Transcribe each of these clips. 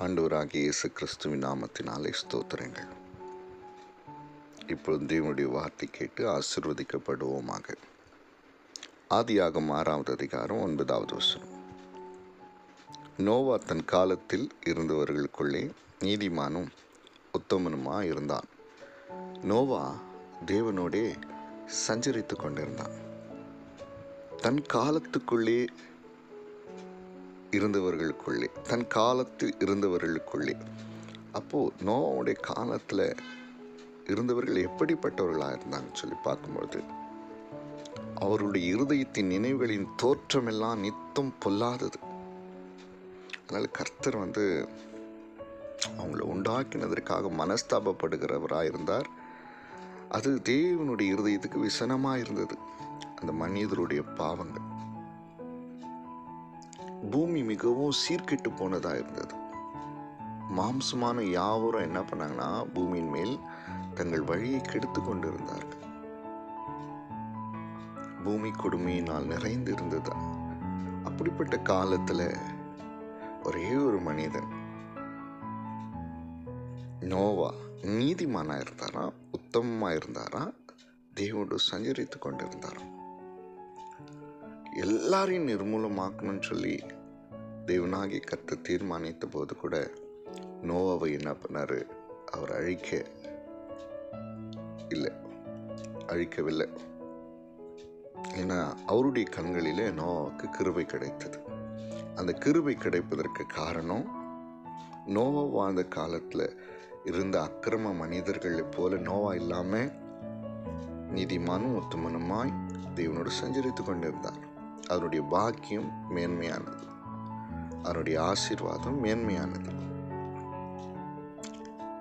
ஆண்டவராகிய இயேசு கிறிஸ்துவின் நாமத்தினாலே ஸ்தோத்திரங்கள். இப்பொழுது தேவனுடைய வார்த்தை கேட்டு ஆசிர்வதிக்கப்படுவோமாக. ஆதியாகம் ஆறாவது அதிகாரம் ஒன்பதாவது வசனம். நோவா தன் காலத்தில் இருந்தவர்களுக்குள்ளே நீதிமானும் உத்தமனுமா இருந்தான். நோவா தேவனோடே சஞ்சரித்து கொண்டிருந்தான். தன் காலத்துக்குள்ளே இருந்தவர்களுக்குள்ளே தன் காலத்தில் இருந்தவர்களுக்குள்ளே அப்போது நோவாவுடைய காலத்தில் இருந்தவர்கள் எப்படிப்பட்டவர்களாக இருந்தாங்கன்னு சொல்லி பார்க்கும்பொழுது அவருடைய இருதயத்தின் நினைவுகளின் தோற்றமெல்லாம் நித்தம் பொல்லாதது. அதனால் கர்த்தர் வந்து அவங்கள உண்டாக்கினதற்காக மனஸ்தாபப்படுகிறவராக இருந்தார் அது தேவனுடைய இருதயத்துக்கு விசனமாக இருந்தது அந்த மனிதருடைய பாவங்கள். பூமி மிகவும் சீர்கெட்டு போனதாக இருந்தது. மாம்சமான யாவரும் என்ன பண்ணாங்கன்னா பூமியின் மேல் தங்கள் வழியை கெடுத்து கொண்டிருந்தார்கள். பூமி கொடுமையினால் நிறைந்து இருந்ததா அப்படிப்பட்ட காலத்தில் ஒரே ஒரு மனிதன் நோவா நீதிமானா இருந்தாரா உத்தமமாக இருந்தாரா தேவோடு சஞ்சரித்து கொண்டிருந்தாராம். எல்லாரையும் நிர்மூலமாக்கணும்னு சொல்லி தேவனாகி கற்று தீர்மானித்த போது கூட நோவாவை என்ன பண்ணார்? அவர் அழிக்க இல்லை அழிக்கவில்லை. ஏன்னா அவருடைய கண்களிலே நோவாவுக்கு கிருபை கிடைத்தது. அந்த கிருபை கிடைப்பதற்கு காரணம் நோவா வாழ்ந்த காலத்தில் இருந்த அக்கிரம மனிதர்களை போல நோவா இல்லாமல் நீதிமானும் ஒத்துமனுமாய் தேவனோடு சஞ்சரித்து கொண்டிருந்தார். அவருடைய பாக்கியம் மேன்மையானது. அவருடைய ஆசீர்வாதம் மேன்மையானது.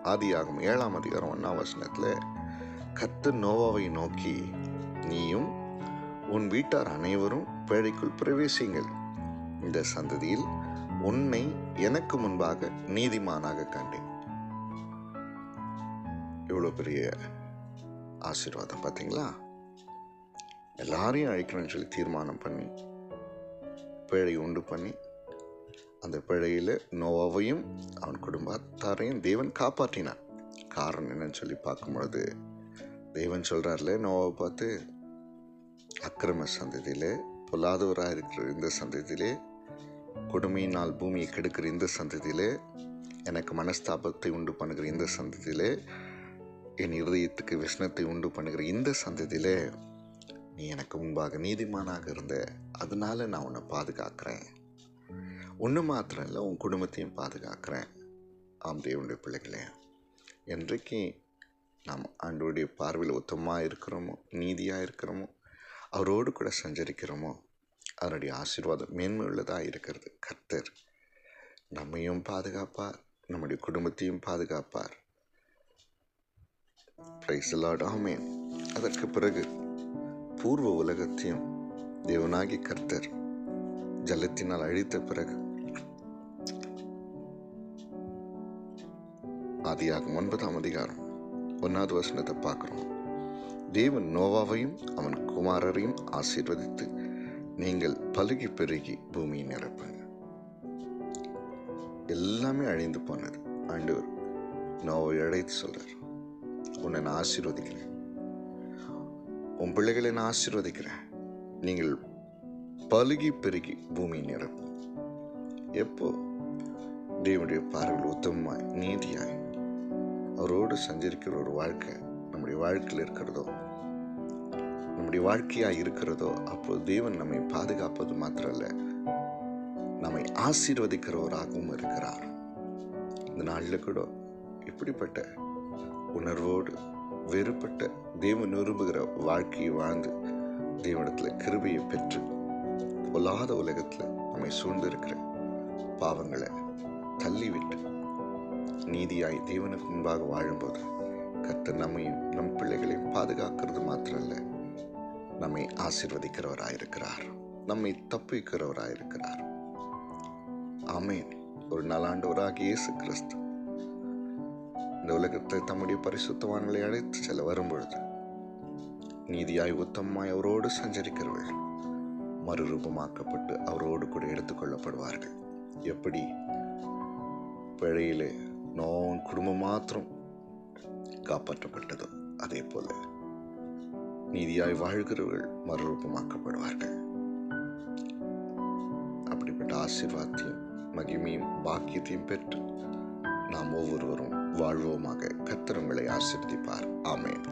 ஆதியாகும் ஏழாம் அதிகாரம் ஒன்னாம் வசனத்தில் கத்து நோவாவை நோக்கி நீயும் உன் வீட்டார் அனைவரும் பேழைக்குள் பிரவேசிங்கள். இந்த சந்ததியில் உன்னை எனக்கு முன்பாக நீதிமானாக கண்டேன். இவ்வளோ பெரிய ஆசீர்வாதம் பார்த்தீங்களா எல்லாரையும் அழைக்கணும்னு சொல்லி தீர்மானம் பண்ணி பிழை உண்டு பண்ணி அந்த பிழையில் நோவாவையும் அவன் குடும்பத்தாரையும் தேவன் காப்பாற்றினான் காரணம் என்னன்னு சொல்லி பார்க்கும் பொழுது தேவன் சொல்கிறார்ல நோவாவை பார்த்து அக்கிரம சந்ததியிலே பொல்லாதவராக இருக்கிற இந்த சந்ததியிலே கொடுமையினால் பூமியை கெடுக்கிற இந்த சந்ததியிலே எனக்கு மனஸ்தாபத்தை உண்டு பண்ணுகிற இந்த சந்ததியிலே என் இருதயத்துக்கு விஷ்ணத்தை உண்டு பண்ணுகிற இந்த சந்ததியிலே நீ எனக்கு முன்பாக நீதிமானாக இருந்த அதனால நான் உன்னை பாதுகாக்கிறேன். ஒன்று மாத்திரம் இல்லை உன் குடும்பத்தையும் பாதுகாக்கிறேன். ஆம் தேவனுடைய பிள்ளைகளே என்றைக்கு நாம் ஆண்டோடைய பார்வையில் ஒத்தமாக இருக்கிறோமோ நீதியாக இருக்கிறோமோ அவரோடு கூட சஞ்சரிக்கிறோமோ அதனுடைய ஆசீர்வாதம் மேன்மை உள்ளதாக இருக்கிறது. கர்த்தர் நம்மையும் பாதுகாப்பார் நம்முடைய குடும்பத்தையும் பாதுகாப்பார். பிரைஸ் லார்ட் ஆமேன் அதற்கு பிறகு பூர்வ உலகத்தையும் தேவனாகி கர்த்தர் ஜலத்தினால் அழித்த பிறகு ஆதியாகும் ஒன்பதாம் அதிகாரம் ஒன்னாவது வசனத்தை பார்க்குறோம். தேவன் நோவாவையும் அவன் குமாரரையும் ஆசீர்வதித்து நீங்கள் பழுகி பெருகி பூமியை நிரப்புங்க. எல்லாமே அழிந்து போனது. ஆண்டவர் நோவை அழைத்து சொல்றார். உன்னை நான் ஆசீர்வதிக்கிறேன். உன் பிள்ளைகளை நான் ஆசீர்வதிக்கிறேன். நீங்கள் பழுகி பெருகி பூமி நிறம் எப்போ? தேவனுடைய பார்வையில் உத்தமமாய் நீதியாய். அவரோடு சஞ்சரிக்கிற ஒரு வாழ்க்கை நம்முடைய வாழ்க்கையில் இருக்கிறதோ நம்முடைய வாழ்க்கையாக இருக்கிறதோ அப்போது தேவன் நம்மை பாதுகாப்பது மாத்திரல்ல நம்மை ஆசீர்வதிக்கிறவராகவும் இருக்கிறார். இந்த நாளில் கூட இப்படிப்பட்ட உணர்வோடு வெறுப்பட்ட தேவன் விரும்புகிற வாழ்க்கையை வாழ்ந்து தேவனிடத்தில் கிருபையை பெற்று பொல்லாத உலகத்தில் நம்மை சூழ்ந்திருக்கிற பாவங்களை தள்ளிவிட்டு நீதியாய் தேவனுக்கு முன்பாக வாழும்போது கர்த்தர் நம்மையும் நம் பிள்ளைகளையும் பாதுகாக்கிறது மாத்திரல்ல நம்மை ஆசிர்வதிக்கிறவராயிருக்கிறார். நம்மை தப்பிக்கிறவராயிருக்கிறார். ஆமேன். ஒரு நலாண்டவராக இயேசு கிறிஸ்து. இந்த உலகத்தை தம்முடைய பரிசுத்தவான்களை அழைத்து செல்ல வரும்பொழுது நீதியாய் உத்தமாய் அவரோடு சஞ்சரிக்கிறவர்கள் மறுரூபமாக்கப்பட்டு அவரோடு கூட எடுத்துக்கொள்ளப்படுவார்கள் எப்படி? பிழையிலே நோன் குடும்பம் மாத்திரம் காப்பாற்றப்பட்டதோ. அதே போல நீதியாய் வாழ்கிறவர்கள் மறுரூபமாக்கப்படுவார்கள். அப்படிப்பட்ட ஆசீர்வாதத்தையும் மகிமையும் பாக்கியத்தையும் பெற்று நாம் ஒவ்வொருவரும் வாழ்வோமாக கத்திரங்களை ஆசிர்வதிப்பார். ஆமேன்.